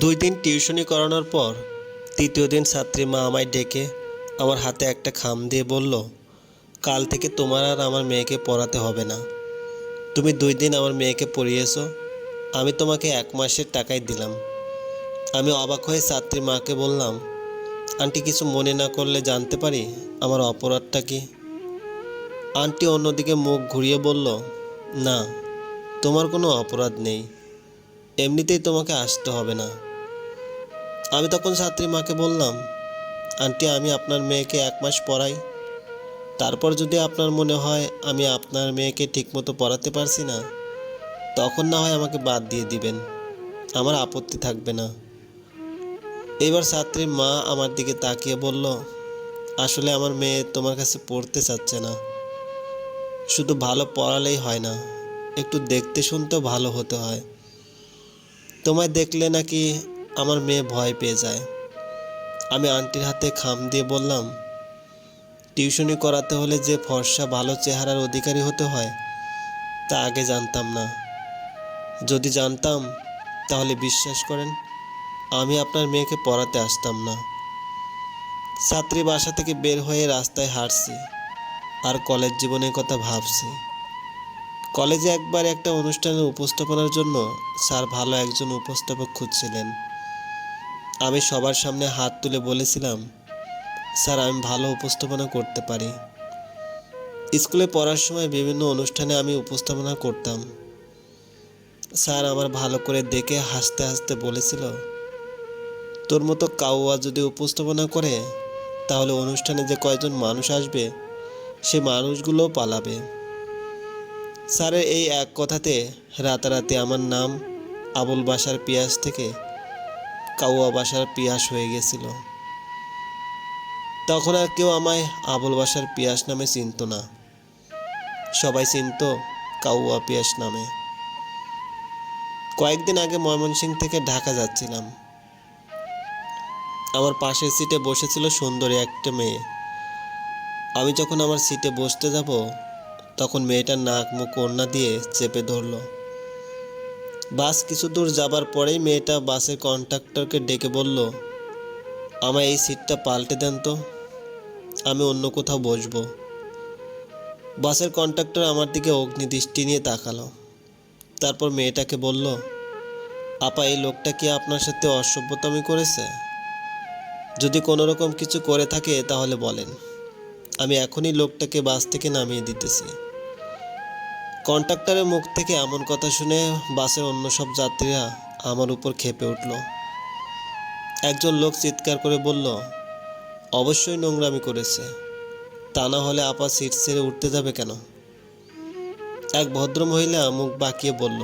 দুই দিন টিউশনি করানোর পর তৃতীয় দিন ছাত্রী মা আমায় ডেকে আমার হাতে একটা খাম দিয়ে বলল, কাল থেকে তোমার আর আমার মেয়েকে পড়াতে হবে না। তুমি দুই দিন আমার মেয়েকে পড়িয়েছো, আমি তোমাকে এক মাসের টাকাই দিলাম। আমি অবাক হয়ে ছাত্রী মাকে বললাম, আন্টি, কিছু মনে না করলে জানতে পারি আমার অপরাধটা কি? আন্টি অন্যদিকে মুখ ঘুরিয়ে বলল, না, তোমার কোনো অপরাধ নেই। এমনিতেই তোমাকে আসতে হবে না। আমি তখন ছাত্রী মাকে বললাম, আন্টি, আমি আপনার মেয়েকে এক মাস পড়াই। তারপর যদি আপনার মনে হয় আমি আপনার মেয়েকে ঠিকমতো পড়াতে পারছি না, তখন না হয় আমাকে বাদ দিয়ে দিবেন। আমার আপত্তি থাকবে না। এবার ছাত্রীর মা আমার দিকে তাকিয়ে বলল, আসলে আমার মেয়ে তোমার কাছে পড়তে চাচ্ছে না। শুধু ভালো পড়ালেই হয় না, একটু দেখতে শুনতেও ভালো হতে হয়। তোমায় দেখলে নাকি আমার মেয়ে ভয় পেয়ে যায়। আমি আন্টির হাতে খাম দিয়ে বললাম, টিউশনি করাতে হলে যে ফর্সা ভালো চেহারার অধিকারী হতে হয়, তা আগে জানতাম না। যদি জানতাম, তাহলে বিশ্বাস করেন, আমি আপনার মেয়েকে পড়াতে আসতাম না। ছাত্রী বাসা থেকে বের হয়ে রাস্তায় হাঁটছি, আর কলেজ জীবনের কথা ভাবছি। কলেজে একবার একটা অনুষ্ঠানের উপস্থাপনার জন্য স্যার ভালো একজন উপস্থাপক খুঁজছিলেন। আমি সবার সামনে হাত তুলে বলেছিলাম, স্যার, আমি ভালো উপস্থাপনা করতে পারি। স্কুলে পড়ার সময় বিভিন্ন অনুষ্ঠানে আমি উপস্থাপনা করতাম। স্যার আমার ভালো করে দেখে হাসতে হাসতে বলেছিল, তোর মতো কাউয়া যদি উপস্থাপনা করে, তাহলে অনুষ্ঠানে যে কয়জন মানুষ আসবে, সে মানুষগুলোও পালাবে। স্যারের এই এক কথাতে রাতারাতি আমার নাম আবুল বাসার পিয়াস থেকে কাউয়া বাসার পিয়াস হয়ে গেছিল। তখন আর কেউ আমায় আবুল বাসার পিয়াস নামে চিনত না। সবাই চিনত কাউয়া পিয়াস নামে। কয়েকদিন আগে ময়মনসিংহ থেকে ঢাকা যাচ্ছিলাম। আমার পাশের সিটে বসেছিল সুন্দরী একটা মেয়ে। আমি যখন আমার সিটে বসতে যাব তখন মেয়েটার নাক মুখ ওড়না দিয়ে চেপে ধরলো। বাস কিছু দূর যাবার পরেই মেয়েটা বাসের কন্ট্রাক্টরকে ডেকে বলল, আমায় এই সিটটা পাল্টে দেন তো, আমি অন্য কোথাও বসবো। বাসের কন্ট্রাক্টর আমার দিকে অগ্নিদৃষ্টি নিয়ে তাকালো। তারপর মেয়েটাকে বলল, আপা, এই লোকটা কি আপনার সাথে অসভ্যতামি করেছে? যদি কোনো রকম কিছু করে থাকে তাহলে বলেন। আমি এখনই লোকটাকে বাস থেকে নামিয়ে দিতেছি। কন্ট্রাক্টরের মুখ থেকে এমন কথা শুনে বাসের অন্য সব যাত্রীরা আমার উপর খেপে উঠল। একজন লোক চিৎকার করে বলল, অবশ্যই নোংরামি করেছে। তা না হলে আপা সিট ছেড়ে উঠতে যাবে কেন? এক ভদ্র মহিলা মুখ বাঁকিয়ে বলল,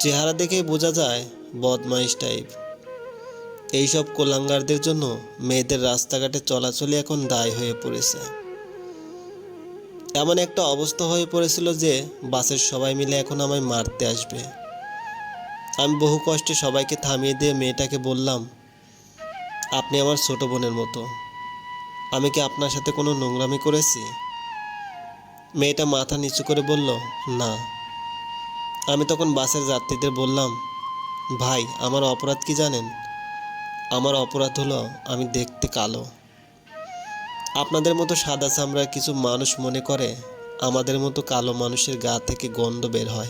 চেহারা দেখেই বোঝা যায় বদমাইশ টাইপ। এইসব কোলাঙ্গারদের জন্য মেয়েদের রাস্তাঘাটে চলাচলই এখন দায় হয়ে পড়েছে। এমন একটা অবস্থা হয়ে পড়েছিল যে বাসের সবাই মিলে এখন আমায় মারতে আসবে। আমি বহু কষ্টে সবাইকে থামিয়ে দিয়ে মেয়েটাকে বললাম, আপনি আমার ছোট বোনের মতো। আমি কি আপনার সাথে কোনো নোংরামি করেছি? মেয়েটা মাথা নিচু করে বলল, না। আমি তখন বাসের যাত্রীদের বললাম, ভাই, আমার অপরাধ কি জানেন? আমার অপরাধ হলো আমি দেখতে কালো। আপনাদের মতো সাদা চামড়ার কিছু মানুষ মনে করে আমাদের মতো কালো মানুষের গা থেকে গন্ধ বের হয়।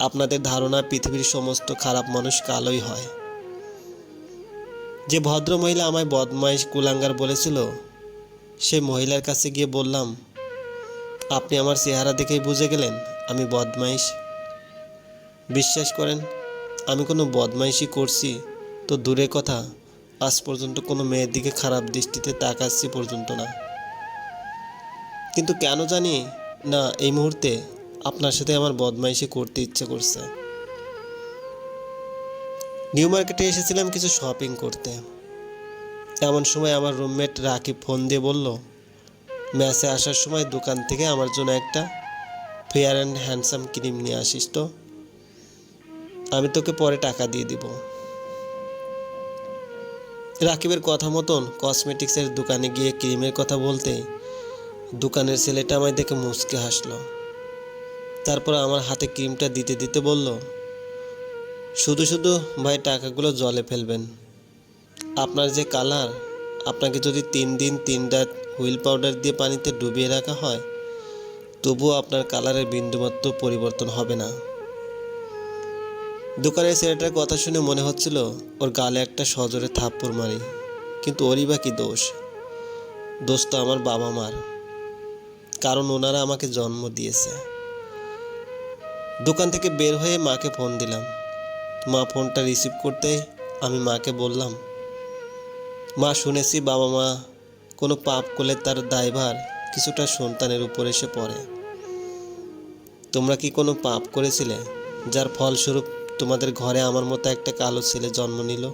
আপনাদের ধারণা পৃথিবীর সমস্ত খারাপ মানুষ কালোই হয়। যে ভদ্র মহিলা আমায় বদমাইশ কুলাঙ্গার বলেছিল, সে মহিলার কাছে গিয়ে বললাম, আপনি আমার চেহারা দেখেই বুঝে গেলেন আমি বদমাইশ। বিশ্বাস করেন, আমি কোনো বদমাইশি করছি তো দূরের কথা, আজ পর্যন্ত কোনো মেয়ের দিকে খারাপ দৃষ্টিতে তাকাচ্ছি পর্যন্ত না। কিন্তু কেন জানি না, এই মুহূর্তে আপনার সাথে আমার বদমাইশি করতে ইচ্ছে করছে। নিউ মার্কেটে এসেছিলাম কিছু শপিং করতে। এমন সময় আমার রুমমেট রাকিব ফোন দিয়ে বলল, ম্যাচে আসার সময় দোকান থেকে আমার জন্য একটা ফেয়ার অ্যান্ড হ্যান্ডসাম ক্রিম নিয়ে আসিস তো। আমি তোকে পরে টাকা দিয়ে দিব। রাকিবের কথা মতন কসমেটিক্সের দোকানে গিয়ে ক্রিমের কথা বলতে দোকানের ছেলেটা আমায় দেখে মুচকে হাসলো। তারপর আমার হাতে ক্রিমটা দিতে দিতে বলল, শুধু শুধু ভাই টাকাগুলো জলে ফেলবেন। আপনার যে কালার, আপনাকে যদি তিন দিন তিন রাত হুইল পাউডার দিয়ে পানিতে ডুবিয়ে রাখা হয়, তবুও আপনার কালারের বিন্দুমাত্র পরিবর্তন হবে না। দোকানের ছেলেটার কথা শুনে মনে হচ্ছিল ওর গালে একটা সজোরে থাপ্পড় মারি, কিন্তু ওরই বা কি দোষ? দোষ তো আমার বাবা মার, কারণ ওনারা আমাকে জন্ম দিয়েছে। দোকান থেকে বের হয়ে মাকে ফোন দিলাম। মা ফোনটা রিসিভ করতে আমি মাকে বললাম, মা, শুনেছি বাবা মা কোনো পাপ করলে তার দায়ভার কিছুটা সন্তানের উপর এসে পড়ে। তোমরা কি কোনো পাপ করেছিলে যার ফলস্বরূপ তোমাদের ঘরে আমার মতো একটা কালো ছেলে জন্ম নিল।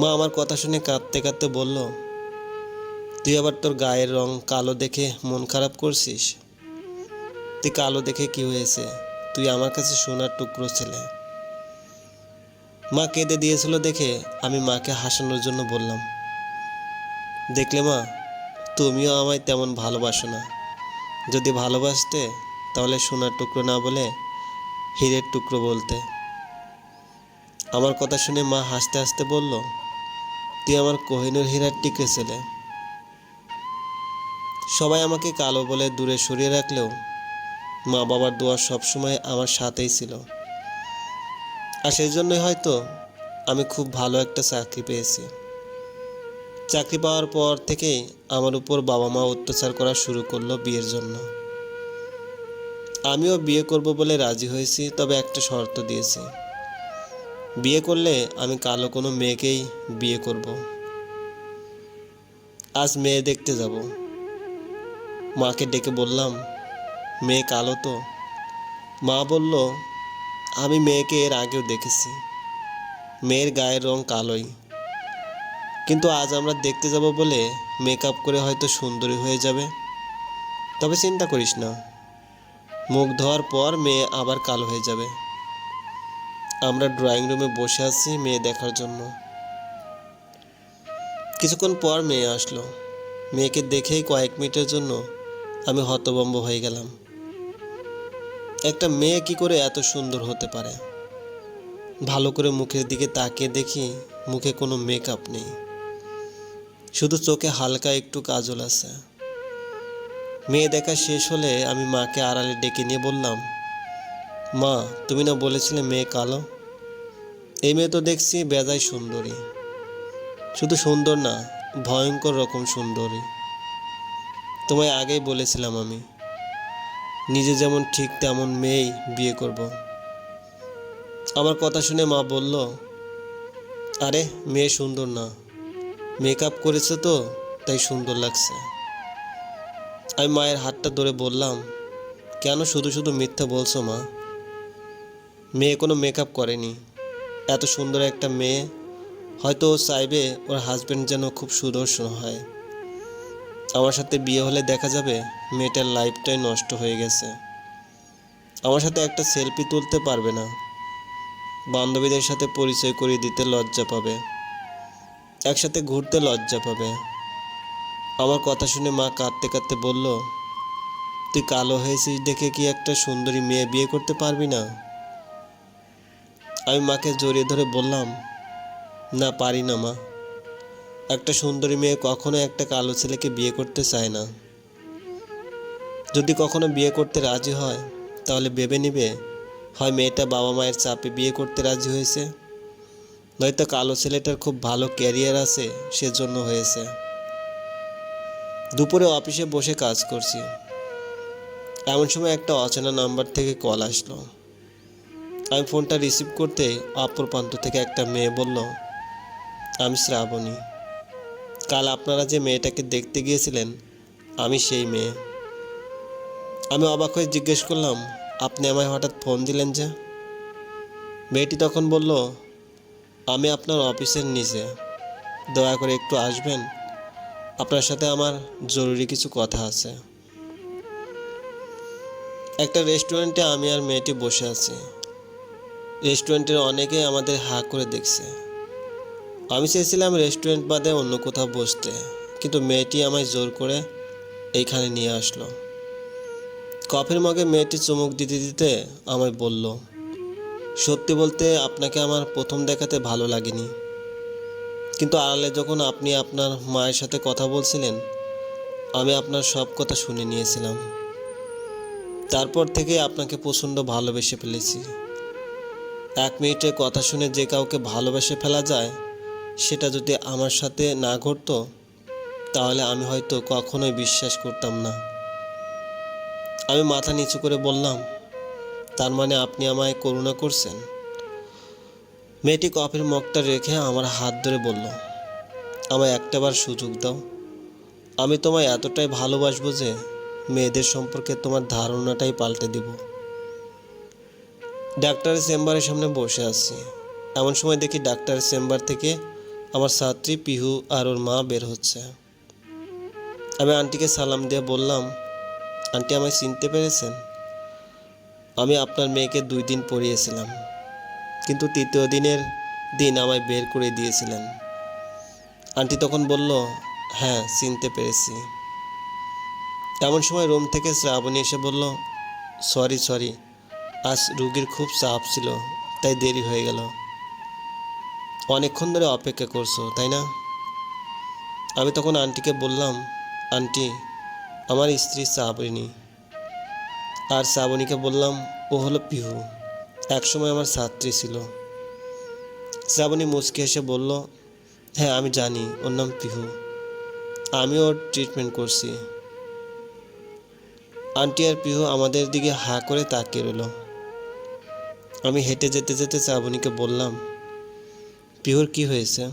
মা আমার কথা শুনে কাঁদতে কাঁদতে বলল, তুই আবার তোর গায়ের রং কালো দেখে মন খারাপ করছিস? তুই কালো দেখে কি হয়েছে? তুই আমার কাছে সোনার টুকরো ছেলে। মা কেঁদে দিয়েছিল দেখে আমি মাকে হাসানোর জন্য বললাম, দেখলে মা, তুমিও আমায় তেমন ভালোবাসো না। যদি ভালোবাসতে, তাহলে সোনার টুকরো না বলে হীরের টুকরো বলতে। আমার কথা শুনে মা হাসতে হাসতে বলল, তুই আমার কোহিনুর হীরার টিকে ছেলে। সবাই আমাকে কালো বলে দূরে সরিয়ে রাখলেও মা বাবার দোয়া সবসময় আমার সাথেই ছিল। আর সেই জন্যই হয়তো আমি খুব ভালো একটা চাকরি পেয়েছি। চাকরি পাওয়ার পর থেকেই আমার উপর বাবা মা অত্যাচার করা শুরু করল বিয়ের জন্য। আমিও বিয়ে করব বলে রাজি হয়েছি, তবে একটা শর্ত দিয়েছি। বিয়ে করলে আমি কালো কোনো মেয়েকেই বিয়ে করব। আজ মেয়ে দেখতে যাব। মাকে ডেকে বললাম, মেয়ে কালো তো? মা বলল, আমি মেয়েকে এর আগেও দেখেছি। মেয়ের গায়ের রং কালোই। কিন্তু আজ আমরা দেখতে যাব বলে মেকআপ করে হয়তো সুন্দরী হয়ে যাবে। তবে চিন্তা করিস না। মুখ ধোয়ার পর মেয়ে আবার কালো হয়ে যাবে। আমরা ড্রয়িং রুমে বসে আছি মেয়ে দেখার জন্য। কিছুক্ষণ পর মেয়ে আসলো। মেয়েকে দেখেই কয়েক মিনিটের জন্য আমি হতবম্ব হয়ে গেলাম। একটা মেয়ে কি করে এত সুন্দর হতে পারে? ভালো করে মুখের দিকে তাকিয়ে দেখি মুখে কোনো মেকআপ নেই। শুধু চোখে হালকা একটু কাজল আছে। মেয়ে দেখা শেষ হলে আমি মাকে আড়ালে ডেকে নিয়ে বললাম, মা, তুমি না বলেছিলে মেয়ে কালো? এই মেয়ে তো দেখছি বেজায় সুন্দরী। শুধু সুন্দর না, ভয়ঙ্কর রকম সুন্দরী। তোমায় আগেই বলেছিলাম আমি, নিজে যেমন ঠিক তেমন মেয়েই বিয়ে করব। আমার কথা শুনে মা বলল, আরে, মেয়ে সুন্দর না। মেকআপ করেছে তো, তাই সুন্দর লাগছে। আমি মায়ের হাতটা ধরে বললাম, কেন শুধু শুধু মিথ্যা বলছো মা? মেয়ে কোনো মেকআপ করেনি। এত সুন্দর একটা মেয়ে। হয়তো ও চাইবে ওর হাজব্যান্ড যেন খুব সুদর্শন হয়। আমার সাথে বিয়ে হলে দেখা যাবে মেয়েটার লাইফটাই নষ্ট হয়ে গেছে। আমার সাথে একটা সেলফি তুলতে পারবে না। বান্ধবীদের সাথে পরিচয় করিয়ে দিতে লজ্জা পাবে। একসাথে ঘুরতে লজ্জা পাবে। আমার কথা শুনে মা কাঁদতে কাঁদতে বলল, তুই কালো হয়েছিস দেখে কি একটা সুন্দরী মেয়ে বিয়ে করতে পারবি না? আমি মাকে জড়িয়ে ধরে বললাম, না, পারি না মা। একটা সুন্দরী মেয়ে কখনো একটা কালো ছেলেকে বিয়ে করতে চায় না। যদি কখনো বিয়ে করতে রাজি হয়, তাহলে ভেবে নিবে, হয় মেয়েটা বাবা মায়ের চাপে বিয়ে করতে রাজি হয়েছে, নয়তো কালো ছেলেটার খুব ভালো ক্যারিয়ার আছে, সেজন্য হয়েছে। দুপুরে অফিসে বসে কাজ করছি। এমন সময় একটা অচেনা নাম্বার থেকে কল আসলো। আমি ফোনটা রিসিভ করতে অপর প্রান্ত থেকে একটা মেয়ে বলল, আমি শ্রাবণী। কাল আপনারা যে মেয়েটাকে দেখতে গিয়েছিলেন, আমি সেই মেয়ে। আমি অবাক হয়ে জিজ্ঞেস করলাম, আপনি আমায় হঠাৎ ফোন দিলেন যে? মেয়েটি তখন বলল, আমি আপনার অফিসের নিচে। দয়া করে একটু আসবেন আপনার সাথে আমার জরুরি কিছু কথা আছে। একটা রেস্টুরেন্টে আমি আর মেয়েটি বসে আছি। রেস্টুরেন্টের অনেকেই আমাদের হা করে দেখছে। আমি চেয়েছিলাম রেস্টুরেন্ট বাদে অন্য কোথাও বসতে, কিন্তু মেয়েটি আমায় জোর করে এইখানে নিয়ে আসলো। কফির মগে মেয়েটি চুমুক দিতে দিতে আমায় বলল, সত্যি বলতে আপনাকে আমার প্রথম দেখাতে ভালো লাগেনি। কিন্তু আড়ালে যখন আপনি আপনার মায়ের সাথে কথা বলছিলেন, আমি আপনার সব কথা শুনে নিয়েছিলাম। তারপর থেকে আপনাকে প্রচণ্ড ভালোবেসে ফেলেছি। এক মিনিটে কথা শুনে যে কাউকে ভালোবেসে ফেলা যায়, সেটা যদি আমার সাথে না ঘটতো, তাহলে আমি হয়তো কখনোই বিশ্বাস করতাম না। আমি মাথা নিচু করে বললাম, তার মানে আপনি আমায় করুণা করছেন? মেয়েটি কফির মগটা রেখে আমার হাত ধরে বলল, আমায় একটাবার সুযোগ দাও। আমি তোমায় এতটাই ভালোবাসবো যে মেয়েদের সম্পর্কে তোমার ধারণাটাই পাল্টে দিব। ডাক্তারের চেম্বারের সামনে বসে আছি। এমন সময় দেখি ডাক্তারের চেম্বার থেকে আমার ছাত্রী পিহু আর ওর মা বের হচ্ছে। আমি আন্টিকে সালাম দিয়ে বললাম, আন্টি আমায় চিনতে পেরেছেন? আমি আপনার মেয়েকে দুই দিন পড়িয়েছিলাম। কিন্তু তৃতীয় দিনের দিন আমায় বের করে দিয়েছিলেন। আন্টি তখন বলল হ্যাঁ চিনতে পেরেছি। এমন সময় রুম থেকে শ্রাবণী এসে বলল, সরি সরি, আজ রুগীর খুব চাপ ছিল, তাই দেরি হয়ে গেল। অনেকক্ষণ ধরে অপেক্ষা করছ, তাই না? আমি তখন আন্টিকে বললাম, আন্টি, আমার স্ত্রী শ্রাবণী। আর শ্রাবণীকে বললাম, ও হলো পিহু। একসময় আমার ছাত্রী ছিল। শ্রাবণী মুচকে এসে বলল হ্যাঁ আমি জানি, ওর নাম পিহু। আমি ওর ট্রিটমেন্ট করছি। আন্টি আর পিহু আমাদের দিকে হা করে তাকিয়ে রইল। আমি হেঁটে যেতে যেতে শ্রাবণীকে বললাম, পিহুর কি হয়েছে?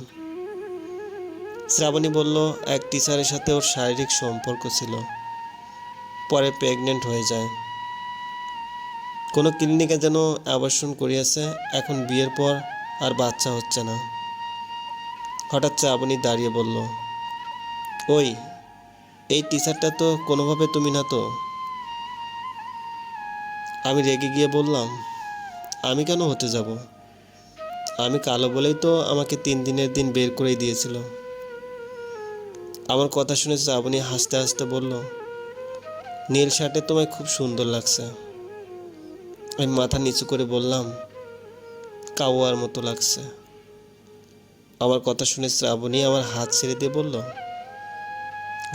শ্রাবণী বলল, এক টিচারের সাথে ওর শারীরিক সম্পর্ক ছিল। পরে প্রেগনেন্ট হয়ে যায়। কোনো ক্লিনিকে যেন আবাসন করিয়াছে, এখন বিয়ের পর আর বাচ্চা হচ্ছে না। হঠাৎ শ্রাবণী দাঁড়িয়ে বলল, ওই, এই টি শার্টটা তো কোনোভাবে তুমি না তো? আমি রেগে গিয়ে বললাম, আমি কেন হতে যাব? আমি কালো বলেই তো আমাকে তিন দিনের দিন বের করে দিয়েছিল। আমার কথা শুনে শ্রাবণী হাসতে হাসতে বলল, নীল শার্টে তোমায় খুব সুন্দর লাগছে। আমি মাথা নিচু করে বললাম কাওয়ার মতো লাগছে। আমার কথা শুনে শ্রাবণী আমার হাত ছেড়ে দিয়ে বলল,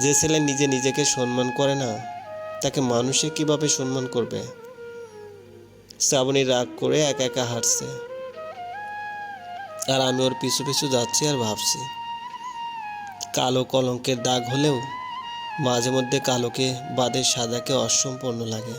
যে ছেলে নিজে নিজেকে সম্মান করে না, তাকে মানুষে কীভাবে সম্মান করবে? শ্রাবণী রাগ করে একা একা হাঁটছে। আর আমি ওর পিছু পিছু যাচ্ছি আর ভাবছি, কালো কলঙ্কের দাগ হলেও মাঝে মধ্যে কালোকে বাদে সাদাকে অসম্পূর্ণ লাগে।